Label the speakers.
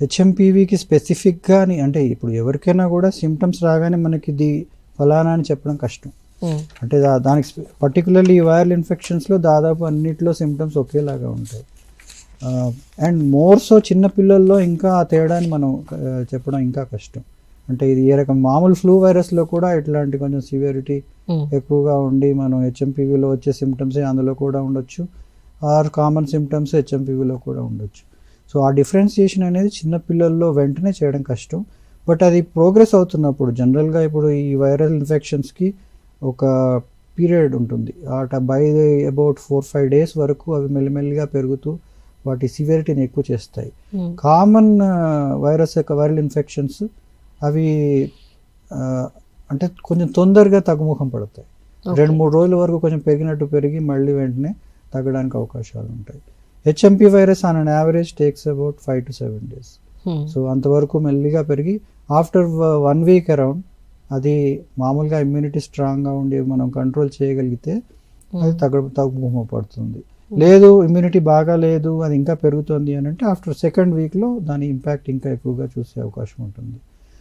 Speaker 1: హెచ్ఎంపీవీకి స్పెసిఫిక్గా అని అంటే ఇప్పుడు ఎవరికైనా కూడా సిమ్టమ్స్ రాగానే మనకి ఇది ఫలానా అని చెప్పడం కష్టం. అంటే దానికి పర్టికులర్లీ వైరల్ ఇన్ఫెక్షన్స్లో దాదాపు అన్నిట్లో సిమ్టమ్స్ ఒకేలాగా ఉంటాయి. అండ్ మోర్ సో చిన్న పిల్లల్లో ఇంకా ఆ తేడాని మనం చెప్పడం ఇంకా కష్టం. అంటే ఇది ఏ రకం మామూలు ఫ్లూ వైరస్లో కూడా ఇట్లాంటి కొంచెం సివియరిటీ ఎక్కువగా ఉండి మనం హెచ్ఎంపీవీలో వచ్చే సిమ్టమ్స్ అందులో కూడా ఉండొచ్చు. ఆర్ కామన్ సిమ్టమ్స్ హెచ్ఎంపీవీలో కూడా ఉండొచ్చు. సో ఆ డిఫరెన్సియేషన్ అనేది చిన్న పిల్లల్లో వెంటనే చేయడం కష్టం. బట్ అది ప్రోగ్రెస్ అవుతున్నప్పుడు జనరల్గా ఇప్పుడు ఈ వైరల్ ఇన్ఫెక్షన్స్కి ఒక పీరియడ్ ఉంటుంది. ఆ by about four five days వరకు అవి మెల్లిమెల్లిగా పెరుగుతూ వాటి సివియరిటీని ఎక్కువ చేస్తాయి. కామన్ వైరస్ యొక్క వైరల్ ఇన్ఫెక్షన్స్ అవి అంటే కొంచెం తొందరగా తగ్గుముఖం పడతాయి. రెండు మూడు రోజుల వరకు కొంచెం పెరిగినట్టు పెరిగి మళ్ళీ వెంటనే తగ్గడానికి అవకాశాలు ఉంటాయి. HMP virus on an average takes about five to seven days so అంతవరకు మెల్లిగా పెరిగి ఆఫ్టర్ వన్ వీక్ అరౌండ్ అది మామూలుగా ఇమ్యూనిటీ స్ట్రాంగ్గా ఉండి మనం కంట్రోల్ చేయగలిగితే అది తగ్గ పడుతుంది. లేదు ఇమ్యూనిటీ బాగా లేదు అది ఇంకా పెరుగుతుంది అని అంటే ఆఫ్టర్ సెకండ్ వీక్లో దాని ఇంపాక్ట్ ఇంకా ఎక్కువగా చూసే అవకాశం ఉంటుంది.